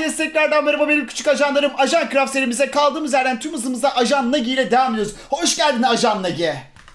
Herkes tekrardan merhaba benim küçük ajanlarım. Ajan Craft serimize kaldığımız yerden tüm hızımızla Ajan Nagi ile devam ediyoruz. Hoş geldin Ajan Nagi.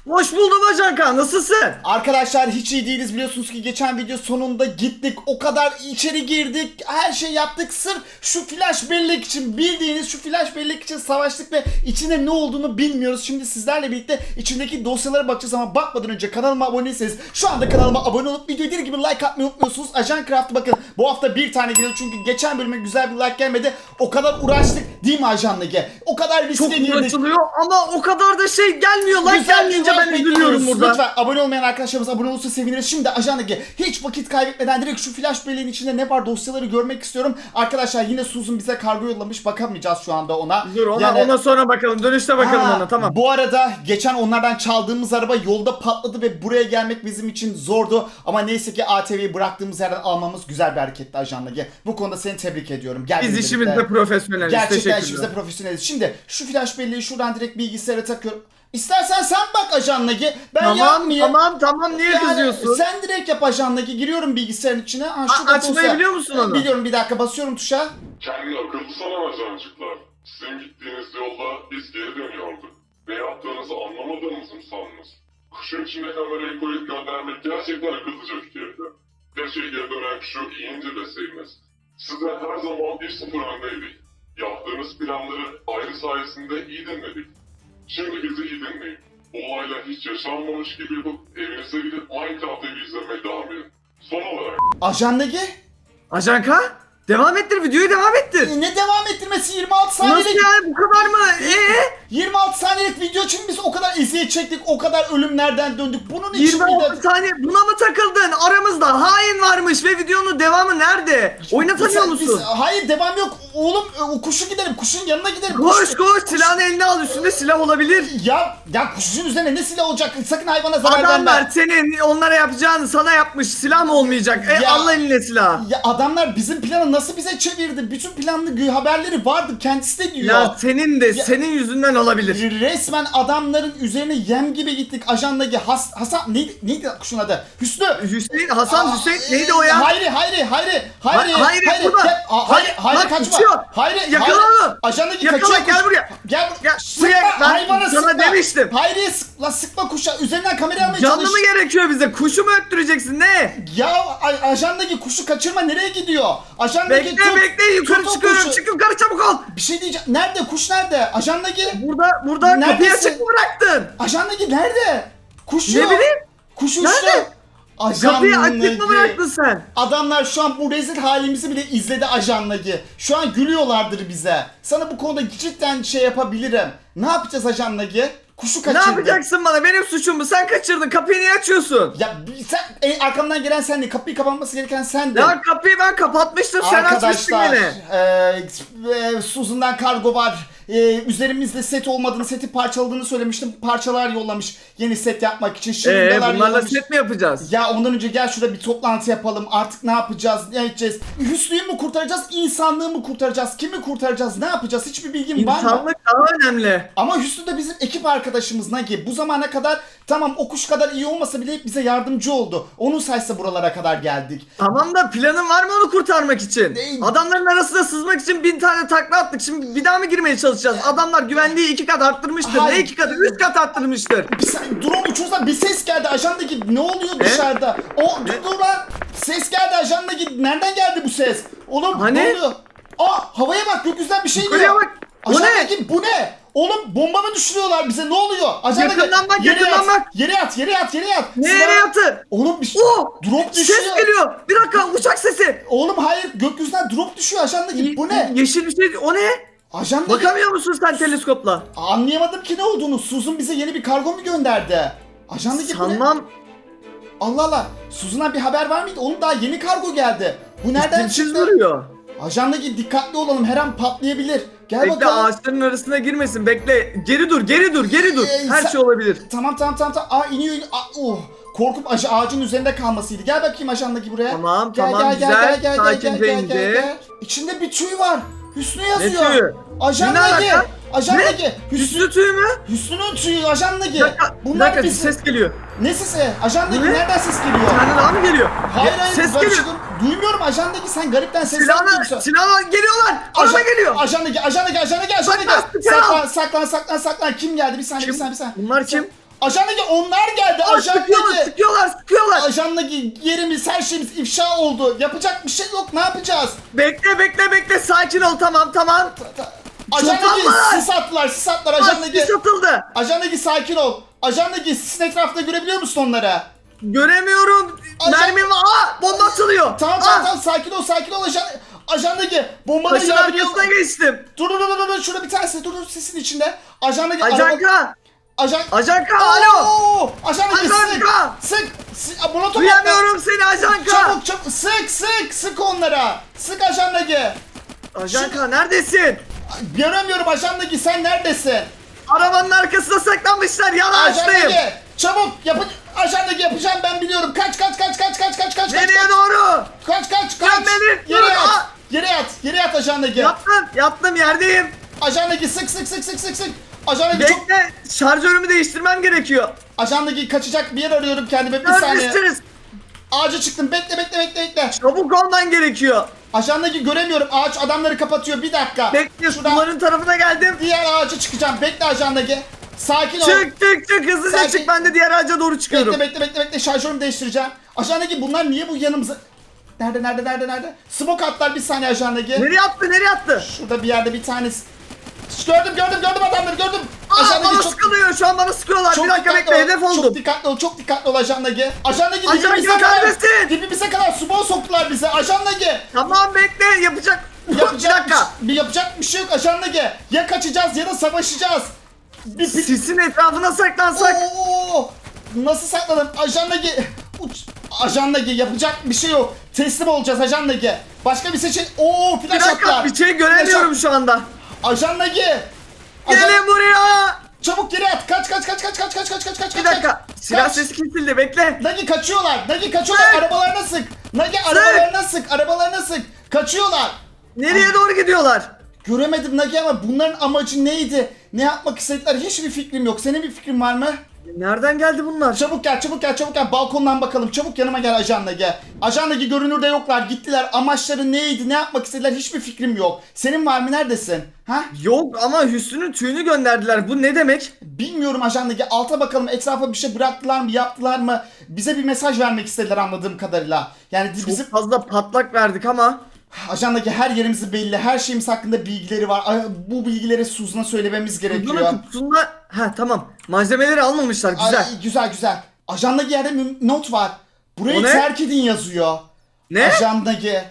Hoş buldum Ajanka nasılsın? Arkadaşlar hiç iyi değiliz biliyorsunuz ki geçen video sonunda gittik o kadar içeri girdik her şey yaptık sırf şu flash bellek için bildiğiniz şu flash bellek için savaştık ve içinde ne olduğunu bilmiyoruz. Şimdi sizlerle birlikte içindeki dosyalara bakacağız ama bakmadan önce kanalıma abone değilseniz şu anda kanalıma abone olup videoyu deli gibi like atmayı unutmuyorsunuz. Ajan Craft'ı bakın bu hafta bir tane geliyor çünkü geçen bölüme güzel bir like gelmedi. O kadar uğraştık değil mi Ajan Nagi? O kadar Çok riske girdik. uğraşılıyor ama o kadar da şey gelmiyor. Like Güzel gelmeyince ben üzülüyorum burada. Lütfen abone olmayan arkadaşlarımız abone olursa seviniriz. Şimdi ajandaki hiç vakit kaybetmeden direkt şu flash belleğin içinde ne var dosyaları görmek istiyorum. Arkadaşlar yine Susan bize kargo yollamış. Bakamayacağız şu anda ona. Dur ona, Yani- ona sonra bakalım. Dönüşte bakalım Ha, ona tamam. Bu arada geçen onlardan çaldığımız araba yolda patladı ve buraya gelmek bizim için zordu. Ama neyse ki ATV'yi bıraktığımız yerden almamız güzel bir hareketti ajandaki. Bu konuda seni tebrik ediyorum. Gel Biz işimizde profesyoneliz. Gerçekten işimizde profesyoneliz. Şimdi şu flash belleği şuradan direkt bilgisayara takıyorum. İstersen sen bak ajanlaki. Ben Tamam yapmayayım. tamam tamam niye Yani kızıyorsun? Sen direkt yap ajanlaki. Giriyorum bilgisayarın içine. Ha, A- açmayı biliyor musun onu? Biliyorum bir dakika basıyorum tuşa. Kendi akıllı sanamacancıklar. Sizin gittiğiniz yolda biz geri dönüyorduk. Ne yaptığınızı anlamadığınızı mı sandınız? Kuşun içine kamerayı koyup göndermek gerçekten akıllıca fikirdi. Keşke geri dönen kuşu iyi inceleseydiniz. Sizden her zaman bir sıfır öndeydik. Yaptığınız planları ayrı sayesinde iyi dinledik. Şimdi bizi iyi dinleyin. Bu olaylar hiç yaşanmamış gibi yapıp evinize gidip Minecraft evi izlemeye devam edin. Son olarak Ajandaki Ajanka devam ettir videoyu devam ettir. ne devam ettirmesi 26 Nasıl saniyelik yani bu kadar mı? Ee? 26 saniyelik video için biz o kadar eziyet çektik, o kadar ölümlerden döndük. Bunun için bir 26 de saniye buna mı takıldın? Aramızda hain varmış ve videonun devamı nerede? Oynatamıyor musun? biz- hayır devam yok. Oğlum e, o kuşu gidelim, kuşun yanına gidelim. Koş Kuş- koş silahını eline al üstünde silah olabilir. Ya ya kuşun üzerine ne silah olacak? Sakın hayvana zarar verme. Adamlar senin onlara yapacağını sana yapmış silah mı olmayacak? E Ya- Allah eline silah. Ya adamlar bizim planı nasıl bize çevirdi? Bütün planlı haberleri vardı. Kendisi de diyor. Ya senin de senin yüzünden olabilir. Resmen adamların üzerine yem gibi gittik. Ajandaki Has Hasan neydi, neydi kuşun adı? Hüsnü. Hüseyin, Hasan Aa, Hüseyin e, neydi o ya? Hayri, Hayri, Hayri, Hayri, Ha- Hayri burada. gel- Aa, Hayri, Bak, Hayri bak, kaçma. kaçıyor. Hayri, Yakala Hayri. onu. Ajandaki Yakala, kaçıyor gel buraya. Gel Gel Sıkma, buraya, ben hayvana sana sıkma. demiştim. Hayri sıkma, sıkma kuşa. Üzerinden kamera almaya Canlı çalış. mı gerekiyor bize? Kuşu mu öttüreceksin ne? Ya ajandaki kuşu kaçırma nereye gidiyor? Ajandaki Bekle tut- bekle yukarı tut çıkıyorum. Çık yukarı çabuk ol. Bir şey diyeceğim. Nerede? Kuş nerede? Ajandaki. Burada burada kapıyı Neredesin? açık mı bıraktın? Ajandaki nerede? Kuş Ne yok. bileyim. Kuş Nerede? uçtu. Kapıyı açık Ajandaki. mı bıraktın sen? Adamlar şu an bu rezil halimizi bile izledi ajanlagi. Şu an gülüyorlardır bize. Sana bu konuda cidden şey yapabilirim. Ne yapacağız ajanlagi? Kuşu Ne kaçırdık. yapacaksın bana? Benim suçum mu? Sen kaçırdın. Kapıyı niye açıyorsun? Ya bir- sen e, arkamdan gelen sendin. Kapıyı kapanması gereken sendin. Ya kapıyı ben kapatmıştım. Sen açmıştın Arkadaşlar, yine. e, e, Susan'dan kargo var. E, üzerimizde set olmadığını, seti parçaladığını söylemiştim. Parçalar yollamış yeni set yapmak için. Eee Şırıngalar bunlarla yollamış. set mi yapacağız? Ya ondan önce gel şurada bir toplantı yapalım. Artık ne yapacağız? Ne edeceğiz? Hüsnü'yü mü kurtaracağız? İnsanlığı mı kurtaracağız? Kimi kurtaracağız? Ne yapacağız? Hiçbir bilgim var mı? İnsanlık daha önemli. Ama Hüsnü de bizim ekip arkadaşımız Nagi. Bu zamana kadar tamam o kuş kadar iyi olmasa bile hep bize yardımcı oldu. Onun sayesinde buralara kadar geldik. Tamam da planın var mı onu kurtarmak için? Değil. Adamların arasına sızmak için bin tane takla attık. Şimdi bir daha mı girmeye çalışacağız? Adamlar güvenliği iki kat arttırmıştır. Hayır. Ne iki katı? Üç kat arttırmıştır. Bir sen, drone uçursa bir ses geldi ajandaki ne oluyor dışarıda? O dur dur lan. Ses geldi ajandaki nereden geldi bu ses? Oğlum Hani? ne oluyor? Aa havaya bak gökyüzünden bir şey Yukarıya iniyor. bak. Ne? Ajandaki bu ne? Oğlum bomba mı düşürüyorlar bize ne oluyor? Ajandaki Yakından bak, yere yakından yat, bak. Yere yat yere yat yere yat. Nereye Silah- yatı? Oğlum bir Oo! drop düşüyor. Ses geliyor. Bir dakika uçak sesi. Oğlum hayır gökyüzünden drop düşüyor ajandaki bu ne? Yeşil bir şey. O ne? Ajandaki Bakamıyor musun sen teleskopla? anlayamadım ki ne olduğunu. Susan bize yeni bir kargo mu gönderdi? Ajandaki bu ne? Sanmam. Allah Allah. Susan'a bir haber var mıydı? Onun daha yeni kargo geldi. Bu nereden Kimsiz çıktı? duruyor. Ajandaki dikkatli olalım. Her an patlayabilir. Gel Bekle bakalım. ağaçların arasına girmesin. Bekle. Geri dur, geri dur, geri dur. Ee, Her sen- şey olabilir. Tamam tamam tamam tamam. Aa iniyor iniyor. Aa, oh. Korkup ağaç- ağacın üzerinde kalmasıydı. Gel bakayım ajandaki buraya. Tamam, tamam, güzel. Sakince indi. İçinde bir tüy var. Hüsnü yazıyor. tüyü? Ajandaki. Ne alaka? Ajandaki. Hüsnü, Üstü tüy mü? Hüsnü'nün tüyü ajandaki. Bir dakika, bir Bunlar dakika bizim. ses geliyor. Ne sesi? Ajandaki ne? nereden ses geliyor? Bir tane daha mı geliyor? Hayır hayır Ses geliyor. çıkın- Duymuyorum ajandaki sen garipten sesler Silahla, duyuyorsun. silahla geliyorlar. Araba geliyor. Ajandaki, ajandaki, ajandaki, ajandaki. Saklan, Saklan, saklan, saklan, saklan. Kim geldi? Bir saniye, bir Kim? saniye, bir saniye. Bunlar kim? Ajandaki onlar geldi. Aa, sıkıyorlar, Ajandaki. sıkıyorlar, sıkıyorlar. Ajandaki yerimiz, her şeyimiz ifşa oldu. Yapacak bir şey yok. Ne yapacağız? Bekle, bekle, bekle. Sakin ol. Tamam, tamam. Ajandaki Toplanmalar. sis attılar, sis attılar. Ajandaki, sis atıldı. ajandaki sakin ol. Ajandaki sisin etrafında görebiliyor musun onları? Göremiyorum. Ajan- Mermi var. Aa, bomba atılıyor. Tamam Aa, tamam tamam sakin ol sakin ol ajan ajandaki bombaları Taşın yağabiliyor. arkasına geçtim. Dur dur dur dur dur şurada bir tanesi dur dur sesin içinde. Ajandaki araba Ajanka. Ajan Ajanka alo. Oo, sık Ajanka. sık sık molotov Duyamıyorum seni. Ajanka. Çabuk çabuk sık sık sık onlara. Sık ajandaki. Ajanka neredesin? Göremiyorum ajandaki sen neredesin? Arabanın arkasına saklanmışlar. Yanaştayım. Çabuk yapın ajandaki yapacağım ben biliyorum. Kaç kaç kaç kaç kaç kaç kaç kaç Nereye kaç doğru? kaç kaç kaç. Sen beni- Yere yat. aa. Yere yat. Yere yat ajandaki. Yattım. Yattım yerdeyim. Ajandaki sık sık sık sık sık sık. Ajandaki çok Bekle. Şarjörümü değiştirmem gerekiyor. Ajandaki kaçacak bir yer arıyorum kendime bir saniye. Neredesiniz? Ağaca çıktım bekle bekle bekle bekle. Çabuk olman gerekiyor. Ajandaki göremiyorum ağaç adamları kapatıyor bir dakika. Bekle Şuradan suların tarafına geldim. diğer ağaca çıkacağım bekle ajandaki. Sakin ol. Çık çık çık hızlıca Sakin. çık ben de diğer ağaca doğru çıkıyorum. Bekle bekle bekle bekle şarjörümü değiştireceğim. Ajandaki bunlar niye bu yanımıza... Nerede nerede nerede nerede? Smoke atlar bir saniye ajandaki. Nereye attı nereye attı? Şurada bir yerde bir tanesi. Gördüm gördüm gördüm adamları gördüm. Aa Ajandaki bana çok- sıkılıyor şu an bana sıkıyorlar. Çok bir dakika bekle ol, hedef Çok oldum. dikkatli ol, çok dikkatli ol ajandaki. Ajandaki Ajandaki dibimize kadar, neredesin? dibimize kadar sumo soktular bize. Ajandaki. Tamam bekle yapacak. bir Yapacak dakika. Bir, şey- yapacak bir şey yok ajandaki. Ya kaçacağız ya da savaşacağız. Bir, bir, Sisin etrafına saklansak. Oo, nasıl sakladım? Ajandaki. Uç. Ajandaki yapacak bir şey yok. Teslim olacağız ajandaki. Başka bir seçenek. Oo Bir flash dakika attılar. bir şey göremiyorum şu anda. Ajandaki. Ajan- Gelin buraya. Çabuk geri at. Kaç kaç kaç kaç kaç kaç kaç kaç kaç. Bir dakika. Silah Kaç. sesi kesildi bekle. Nagi kaçıyorlar. Nagi kaçıyorlar. Sık. Arabalarına sık. Nagi arabalarına sık. Arabalarına sık. Kaçıyorlar. Nereye doğru gidiyorlar? Göremedim Nagi ama bunların amacı neydi? Ne yapmak istedikleri hiçbir fikrim yok. Senin bir fikrin var mı? Nereden geldi bunlar? Çabuk gel, çabuk gel, çabuk gel. Balkondan bakalım. Çabuk yanıma gel ajan Nagi. Ajan Nagi görünürde yoklar. Gittiler. Amaçları neydi? Ne yapmak istediler? Hiçbir fikrim yok. Senin var mı? Neredesin? Ha? Yok ama Hüsnü'nün tüyünü gönderdiler. Bu ne demek? Bilmiyorum ajan Nagi. Alta bakalım. Etrafa bir şey bıraktılar mı? Yaptılar mı? Bize bir mesaj vermek istediler anladığım kadarıyla. Yani Çok bizim fazla patlak verdik ama. Ajandaki her yerimizi belli, her şeyimiz hakkında bilgileri var. Bu bilgileri Suzan'a söylememiz gerekiyor. Bunun kutusunda... Ha tamam. Malzemeleri almamışlar güzel. Ay, güzel güzel. Ajandaki yerde not var. Burayı terk edin yazıyor. Ne? Ajandaki.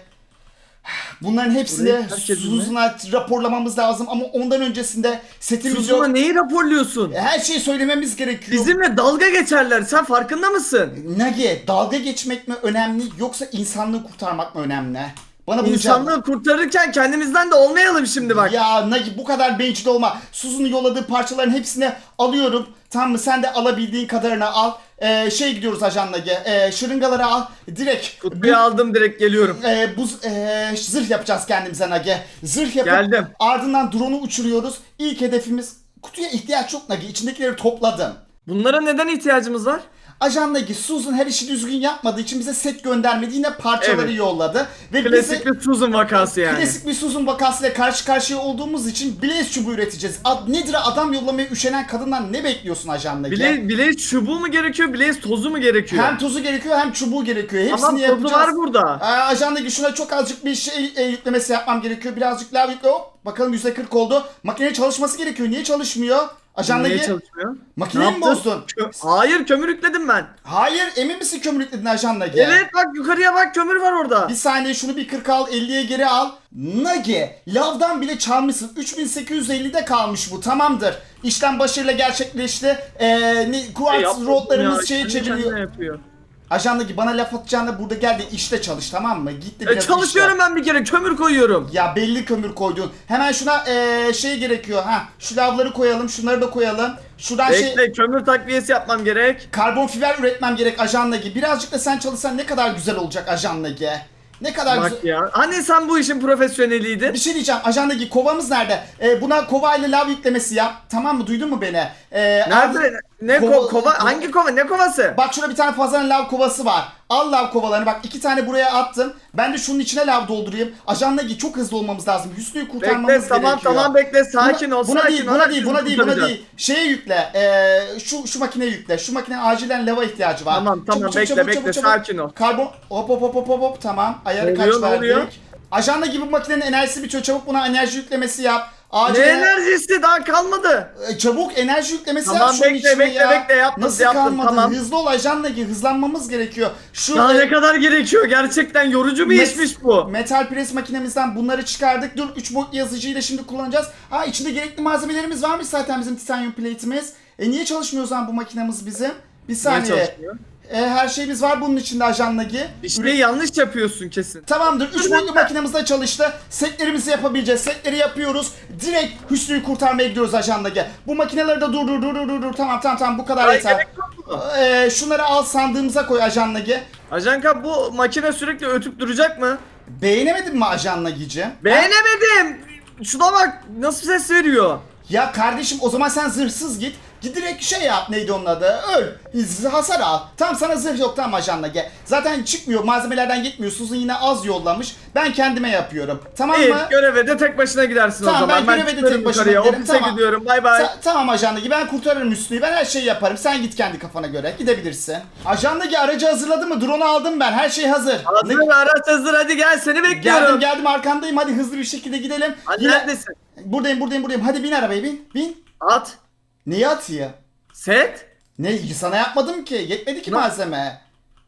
Bunların hepsini? Suzan'a raporlamamız lazım ama ondan öncesinde setimiz Suzuma yok. neyi raporluyorsun? Her şeyi söylememiz gerekiyor. Bizimle dalga geçerler. Sen farkında mısın? Nagi, dalga geçmek mi önemli yoksa insanlığı kurtarmak mı önemli? Bana bunu İnsanlığı kurtarırken kendimizden de olmayalım şimdi bak. Ya Nagi bu kadar bencil olma. Suzu'nun yolladığı parçaların hepsini alıyorum. Tamam mı? Sen de alabildiğin kadarını al. Ee, şey gidiyoruz ajan Nagi. Ee, şırıngaları al. Direkt Kutuyu aldım direkt geliyorum. e, buz e, zırh yapacağız kendimize Nagi. Zırh yapıp Geldim. ardından drone'u uçuruyoruz. İlk hedefimiz kutuya ihtiyaç yok Nagi. İçindekileri topladım. Bunlara neden ihtiyacımız var? Ajan Nagi Susan her işi düzgün yapmadığı için bize set göndermedi. Yine parçaları Evet. yolladı. Ve bize Klasik bir Susan vakası yani. Klasik bir Susan vakasıyla karşı karşıya olduğumuz için Blaze çubuğu üreteceğiz. Ad, nedir adam yollamaya üşenen kadından ne bekliyorsun ajandaki? Bile, bile çubuğu mu gerekiyor, Blaze tozu mu gerekiyor? Hem tozu gerekiyor hem çubuğu gerekiyor. Hepsini Ama tozu yapacağız. var burada. Aa, ajandaki şuna çok azıcık bir şey e, yüklemesi yapmam gerekiyor. Birazcık lav yükle hop. Bakalım %40 oldu. Makine çalışması gerekiyor. Niye çalışmıyor? Ajandaki Niye çalışmıyor? makineyi mi bozdun? Kö- Hayır kömür yükledim ben. Hayır emin misin kömür yükledin ajandaki? Evet bak yukarıya bak kömür var orada. Bir saniye şunu bir 40 al 50'ye geri al. Nagi lavdan bile çalmışsın. 3850'de kalmış bu tamamdır. İşlem başarıyla gerçekleşti. Ee, Yapma roadlarımız ya, şeyi çeviriyor. Ajandaki bana laf atacağına burada gel de işte çalış tamam mı? Git de E, biraz iş çalışıyorum yap. ben bir kere kömür koyuyorum. Ya belli kömür koydun. Hemen şuna ee, şey gerekiyor ha. Şu lavları koyalım, şunları da koyalım. Şuradan şey Bekle kömür takviyesi yapmam gerek. karbon fiber üretmem gerek ajandaki. Birazcık da sen çalışsan ne kadar güzel olacak ajandaki. Ne kadar güzel. Bak ya. Hani sen bu işin profesyoneliydin? Bir şey diyeceğim. Ajandaki kovamız nerede? Ee, buna kova ile lav yüklemesi yap. Tamam mı? Duydun mu beni? Ee, Nerede? Ne ko- Kova- kova? Hangi kova? Ne kovası? Bak şurada bir tane fazlanın lav kovası var. Al lav kovalarını bak iki tane buraya attım. Ben de şunun içine lav doldurayım. Ajanla git çok hızlı olmamız lazım. Hüsnü'yü kurtarmamız Bekle tamam gerekiyor. tamam bekle sakin buna, ol buna sakin değil, ol. buna değil, buna değil, buna değil. Şeye yükle. Ee, şu şu makineye yükle. Şu makine acilen lava ihtiyacı var. Tamam, tamam, bekle, bekle, sakin ol. Karbon hop hop hop hop hop hop tamam. Ayarı Ne kaç oluyor, ne oluyor? verdik? Ajanla gibi makinenin enerjisi bitiyor. Çabuk buna enerji yüklemesi yap. Ne Acilen enerjisi daha kalmadı. e, çabuk enerji yüklemesi Tamam, şunun bekle, içine bekle, ya. bekle, yaptım, Nasıl yaptım, kalmadı? tamam. Hızlı ol ajanla gibi hızlanmamız gerekiyor. Şu Daha e, ne kadar gerekiyor? Gerçekten yorucu bir Mes- işmiş bu. Metal pres makinemizden bunları çıkardık. Dur 3 boyutlu yazıcıyı da şimdi kullanacağız. Ha içinde gerekli malzemelerimiz varmış zaten bizim titanyum plate'imiz. E niye çalışmıyor o zaman bu makinemiz bizim? Bir Niye saniye. çalışmıyor? E, her şeyimiz var bunun içinde ajanlagi. Bir şey yanlış yapıyorsun kesin. Tamamdır. 3 boyutlu makinemiz de çalıştı. Setlerimizi yapabileceğiz. Setleri yapıyoruz. Direkt Hüsnü'yü kurtarmaya gidiyoruz ajandaki. Bu makineleri de dur dur dur dur dur dur. Tamam tamam tamam bu kadar Ay, yeter. gerek yok mu? E, şunları al sandığımıza koy ajandaki. Ajanka bu makine sürekli ötüp duracak mı? Beğenemedin mi ajanlagici? Beğenemedim. Şuna bak nasıl ses veriyor. Ya kardeşim o zaman sen zırhsız git. Direkt şey yap neydi onun adı öl. Hasar al. Tamam sana zırh yok tamam ajanla gel. Zaten çıkmıyor malzemelerden gitmiyor. Susan yine az yollamış. Ben kendime yapıyorum. Tamam İyi mı? göreve de tek başına gidersin Tamam, o zaman. ben göreve de tek başıma yukarıya, giderim, Ofise tamam. gidiyorum bay bay. Ta- tamam ajandaki ben kurtarırım Hüsnü'yü. Ben her şeyi yaparım. Sen git kendi kafana göre. Gidebilirsin. Ajandaki aracı hazırladı mı? Drone'u aldım ben. Her şey hazır. Hazır Ne- araç hazır hadi gel seni bekliyorum. Geldim geldim arkandayım. Hadi hızlı bir şekilde gidelim. Hadi Yine- neredesin? Buradayım buradayım buradayım. Hadi bin arabaya bin. Bin. At. Neyi atıyor? Set. Ne sana yapmadım ki. Yetmedi ki Ne- malzeme.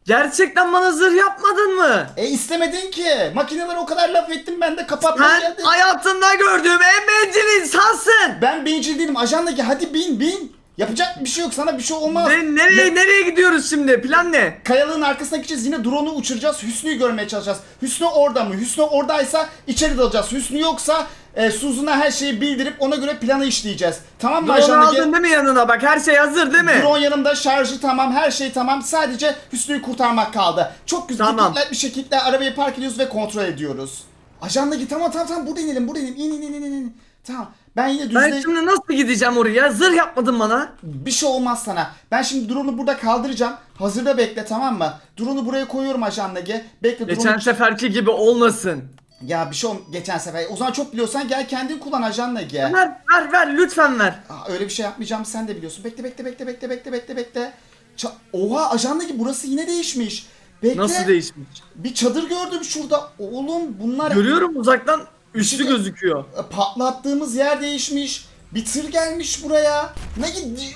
Gerçekten bana zırh yapmadın mı? E istemedin ki. Makinelere o kadar laf ettim ben de kapatmam Sen geldi. hayatımda gördüğüm en bencil insansın. Ben bencil değilim. Ajandaki hadi bin bin. Yapacak bir şey yok. Sana bir şey olmaz. Ne, nereye nereye gidiyoruz şimdi? Plan ne? Kayalığın arkasına gideceğiz. Yine drone'u uçuracağız. Hüsnü'yü görmeye çalışacağız. Hüsnü orada mı? Hüsnü oradaysa içeri dalacağız. Hüsnü yoksa e, Suzun'a her şeyi bildirip ona göre planı işleyeceğiz. Tamam mı Drone ajandaki? aldın değil mi yanına bak her şey hazır değil mi? Drone yanımda şarjı tamam her şey tamam sadece Hüsnü'yü kurtarmak kaldı. Çok güzel Tamam. dikkatli bir şekilde arabayı park ediyoruz ve kontrol ediyoruz. Ajandaki tamam tamam tamam burada inelim burada inelim in in in in in. Tamam ben yine düzde Ben şimdi nasıl gideceğim oraya? Zırh yapmadın bana. bir şey olmaz sana. Ben şimdi drone'u burada kaldıracağım. Hazırda bekle tamam mı? Drone'u buraya koyuyorum ajandaki. Bekle Geçen drone'u... seferki gibi olmasın. Ya bir şey ol geçen sefer. O zaman çok biliyorsan gel kendin kullan ajandaki. Ver ver ver lütfen ver. Aa, öyle bir şey yapmayacağım sen de biliyorsun. Bekle bekle bekle bekle bekle bekle bekle. Ça- Oha ajandaki burası yine değişmiş. Bekle. Nasıl değişmiş? Bir çadır gördüm şurada. Oğlum bunlar Görüyorum uzaktan üstü şey- gözüküyor. E, patlattığımız yer değişmiş. Bir tır gelmiş buraya. Ne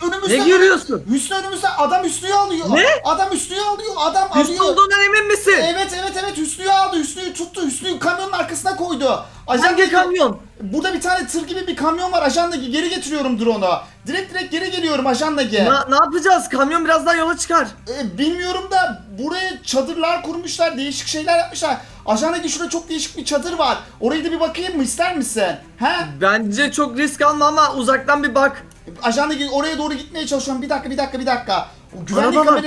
önümüzde Ne görüyorsun? Hüsnü önümüzde adam Hüsnü'yü alıyor. Ne? Adam Hüsnü'yü alıyor. Adam Üstü alıyor. olduğundan emin misin? Evet evet evet Hüsnü'yü aldı. Hüsnü'yü tuttu. Hüsnü'yü kamyonun arkasına koydu. Hangi Ajandaki- kamyon? Burada bir tane tır gibi bir kamyon var ajandaki. Geri getiriyorum drone'u. Direkt direkt geri geliyorum ajandaki. Na- ne yapacağız? Kamyon birazdan yola çıkar. E, bilmiyorum da buraya çadırlar kurmuşlar. Değişik şeyler yapmışlar. Ajandaki şurada çok değişik bir çadır var. Orayı da bir bakayım mı ister misin? He? Bence çok risk alma ama uzaktan bir bak. Ajandaki oraya doğru gitmeye çalışıyorum. Bir dakika bir dakika bir dakika. O güvenlik Araba var.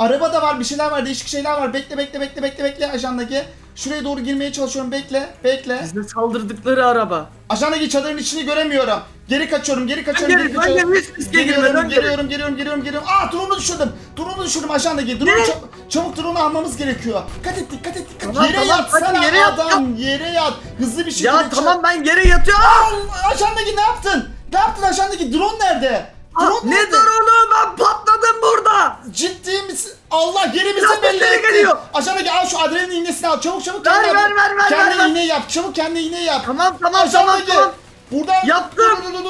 Araba da var bir şeyler var değişik şeyler var. Bekle bekle bekle bekle bekle ajandaki. Şuraya doğru girmeye çalışıyorum. Bekle bekle. Bize saldırdıkları araba. Ajandaki çadırın içini göremiyorum. Geri kaçıyorum, geri kaçıyorum, geri, geri kaçıyorum. ben de risk riske Geliyorum, geliyorum, geliyorum, geliyorum, geliyorum. Aa drone'u düşürdüm. Drone'u düşürdüm ajandaki. Drone Ne? çabuk, drone'u almamız gerekiyor. Dikkat et, dikkat et, dikkat et. Tamam, Yere tamam, yat sana yere yat, adam. Yere yat. Hızlı bir şekilde. Ya tamam ben yere yatıyorum. Ajandaki ne yaptın? Ne yaptın ajandaki? Drone nerede? Drone ne nerede? drone'u ben patladım burada. Ciddi misin? Allah yerimizi Biraz belli etti. geliyor. Ajandaki al şu adrenalin iğnesini al. Çabuk çabuk. Ver, ver, ver, ver, Kendi ver, ver. iğneyi yap. Çabuk kendi iğneyi yap. Tamam tamam tamam tamam. Buradan Yaptım. Dur, dur, dur, dur.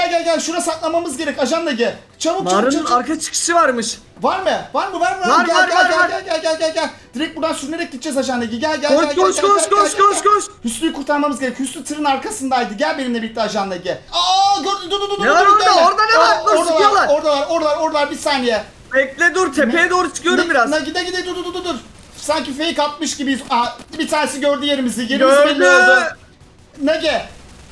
Gel gel gel gel gel. Şuraya saklamamız gerek. Ajanla gel. Çabuk çabuk Mağaranın çabuk. arka çıkışı varmış. Var mı? Var mı? Var mı? Var, gel, var, gel, var, gel, var. gel gel gel gel gel. Direkt buradan sürünerek gideceğiz ajanla gel gel gel Koş, gel koş, gel, koş, gel, koş, gel, koş, gel. koş. Hüsnü'yü kurtarmamız gerek. Hüsnü tırın arkasındaydı. Gel benimle birlikte ajanla gel. Aa gördün dur dur dur. Ne var dur, orada? gelme. Orada ne var? Aa, Dur, Oradalar sıkıyorlar. oradalar oradalar oradalar bir saniye. Bekle dur tepeye doğru çıkıyorum biraz. Ne, gide gide dur dur dur dur. Sanki fake atmış gibiyiz. Aa, bir tanesi gördü yerimizi. Yerimiz belli Gördü. oldu. Nage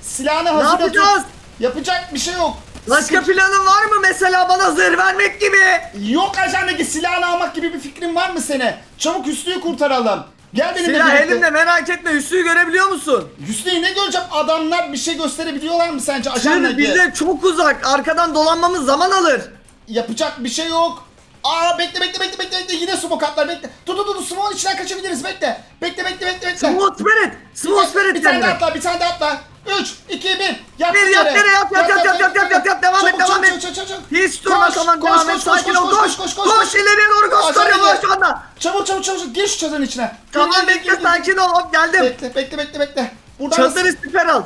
silahını Ne hazırda yapacağız? Yapacak bir şey yok. Başka planın var mı mesela bana zırh vermek gibi? Yok ajandaki silahını almak gibi bir fikrin var mı senin? Çabuk Hüsnü'yü kurtaralım. Gel benimle Silah birlikte. elimde merak etme Hüsnü'yü görebiliyor musun? Hüsnü'yü ne göreceğim? Adamlar bir şey gösterebiliyorlar mı sence? Ajan Şimdi bize çok uzak arkadan dolanmamız zaman alır. Yapacak bir şey yok. Aa bekle bekle bekle bekle bekle yine smoke atlar bekle. Dur dur dur smoke'un içinden kaçabiliriz bekle. Bekle bekle bekle bekle. Small Spirit! Small Spirit bir tane daha geldi. atla bir tane daha atla. 3, 2, 1. Yat Bir, yat yere, yat, yat, yat, yat, yat, yat, yat, yat, devam et, devam et. çabuk, çabuk, çabuk. Hiç durma Koş, tamam koş, devam et koş, sakin koş, ol koş, koş. koş, koş, koş. İleriye doğru koş Aşağı soruyor gel. şu anda. Çabuk çabuk çabuk gir şu çadırın içine. Gir, Tamam gir, gir, bekle gir, sakin ol hop geldim. Bekle bekle bekle bekle. Buradan Çadırı siper al.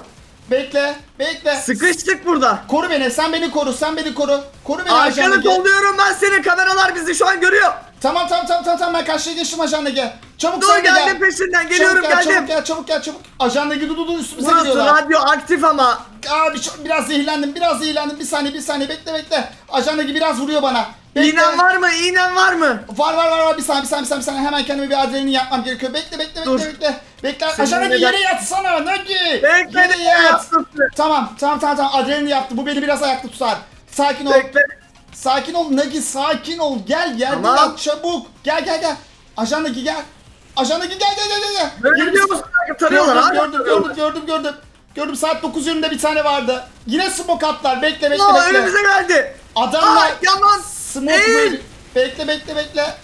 bekle bekle. Sıkıştık burada. Koru beni sen beni koru sen beni koru. Koru beni ajan Arkanı Nagi. kolluyorum ben seni kameralar bizi şu an görüyor. Tamam tamam tamam tamam tamam ben karşıya geçtim ajan Nagi. Çabuk Dur sen de gel. geldim peşinden geliyorum çabuk gel, geldim. Çabuk gel çabuk gel çabuk. Ajan Nagi dur dur üstümüze Burası geliyorlar. radyo aktif ama. Abi çok- biraz zehirlendim biraz zehirlendim bir saniye bir saniye bekle bekle. Ajan Nagi biraz vuruyor bana. Bekle. İğnen var mı? İğnen var mı? Var var var var bir saniye bir saniye bir saniye, bir saniye. hemen kendime bir adrenalin yapmam gerekiyor. Bekle bekle bekle Dur. bekle. Bekle Senin ajan Nagi neden- yere yatsana Nagi. Bekle Yere yat. Tamam tamam tamam tamam adrenalin yaptı bu beni biraz ayakta tutar. Sakin ol. Bekle. Sakin ol Nagi sakin ol. Gel yerde Tamam. çabuk. Gel gel gel. Ajan Nagi gel. Nagi gel gel gel gel. Böyle biz- musun? Tarıyorlar Gördüm, hala gördüm, gördüm, gördüm, gördüm. Gördüm saat 9 yönünde bir tane vardı. Yine smoke atlar. Bekle, bekle, Aa, bekle. önümüze geldi. Adamlar Aa, yaman. smoke Eğil. Bekle, bekle, bekle.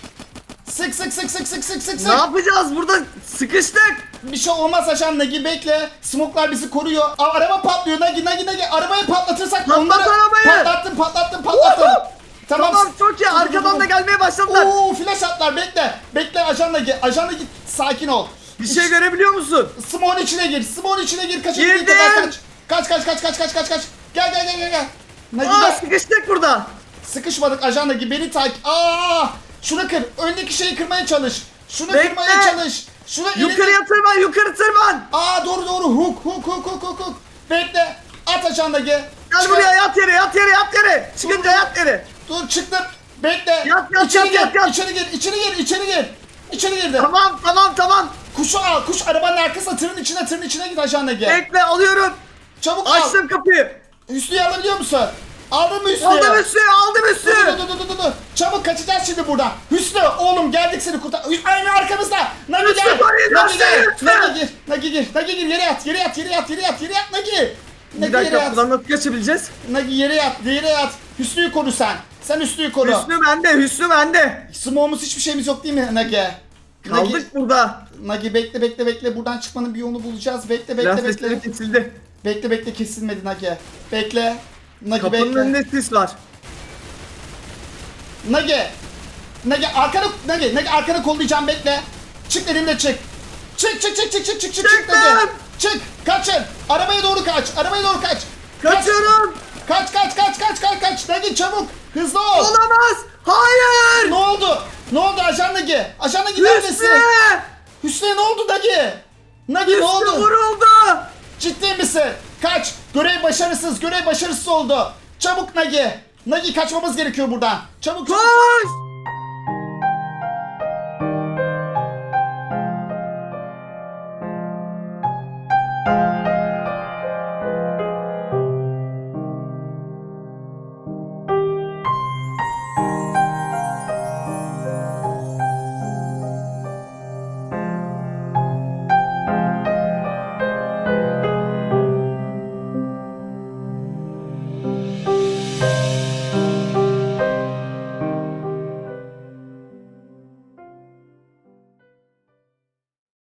Sık sık sık sık sık sık sık Ne yapacağız burada? Sıkıştık. Bir şey olmaz ajan Nagi bekle. Smoke'lar bizi koruyor. Aa, araba patlıyor Nagi Nagi Nagi. Arabayı patlatırsak Patlat onları... arabayı. Patlattım patlattım patlattım. tamam. Tamam çok iyi. Arkadan da gelmeye başladılar. Oo flash atlar bekle. Bekle ajan Nagi. Ajan Nagi sakin ol. Bir şey görebiliyor musun? Smoke'un içine gir. Smoke'un içine gir. Kaçabildiğin Girdim. kadar kaç. Kaç kaç kaç kaç kaç kaç kaç. Gel gel gel gel gel. Aa gel. sıkıştık burada. Sıkışmadık ajan Nagi beni takip. Aa! Şunu kır. Öndeki şeyi kırmaya çalış. Şunu Bekle. kırmaya çalış. Şunu Yukarıya tırman yukarı tırman. Aa doğru doğru. Hook hook hook hook hook hook. Bekle. At ajan Nagi. Gel Çıkar- buraya yat yere yat yere yat yere. Çıkınca yat yere. Dur çıktım. Bekle. Yat, yat, içeri yat, gir. yat, yat. İçeri gir. İçeri gir. İçeri gir. İçeri girdi. Tamam tamam tamam. Kuşu al. Kuş arabanın arkasına tırın içine tırın içine git ajan Nagi. Bekle alıyorum. Çabuk al. Açtım kapıyı. Hüsnü'yü alabiliyor musun? Aldın mı Hüsnü'yü? Aldım üstü aldım üstü. dur dur dur dur dur. Çabuk kaçacağız şimdi buradan. Hüsnü oğlum geldik seni kurtar. Hüsnü aynı arkamızda. Nagi Hüsnü gel. koruyacağız Nagi gel. seni, Hüsnü. Nagi gir. Nagi gir. Nagi gir. Yere yat. Yere yat. Yere yat. Yere yat. Yere yat. Nagi. Bir Nagi yere dakika yat. buradan nasıl kaçabileceğiz? Nagi yere yat. Yere yat. Hüsnü'yü koru sen. Sen Hüsnü'yü koru. Hüsnü bende Hüsnü bende. Smoke'umuz hiçbir şeyimiz yok değil mi Nagi? Nagi, Kaldık burada. Nagi bekle bekle bekle. Buradan çıkmanın bir yolunu bulacağız. Bekle bekle Biraz bekle. kesildi. Bekle bekle kesilmedi Nagi. Bekle. Nagi Kapının bekle. önünde sis var. Nagi. Nagi arkanı Nagi Nagi arkanı kollayacağım bekle. Çık elimle çık. Çık çık çık çık çık çık çık çık. Nagi. Çık kaçın. Arabaya doğru kaç. Arabaya doğru kaç. Kaç. Kaçıyorum. Kaç kaç kaç kaç kaç kaç. Nagi çabuk. Hızlı ol. Olamaz. Hayır. Ne oldu? Ne oldu ajan Nagi? Ajan Nagi neredesin? Hüsnü. Hüsnü ne oldu Nagi? Nagi ne Hüsnü oldu? vuruldu. Ciddi misin? Kaç. Görev başarısız. Görev başarısız oldu. Çabuk Nagi. Nagi kaçmamız gerekiyor buradan. Çabuk çabuk. Koş.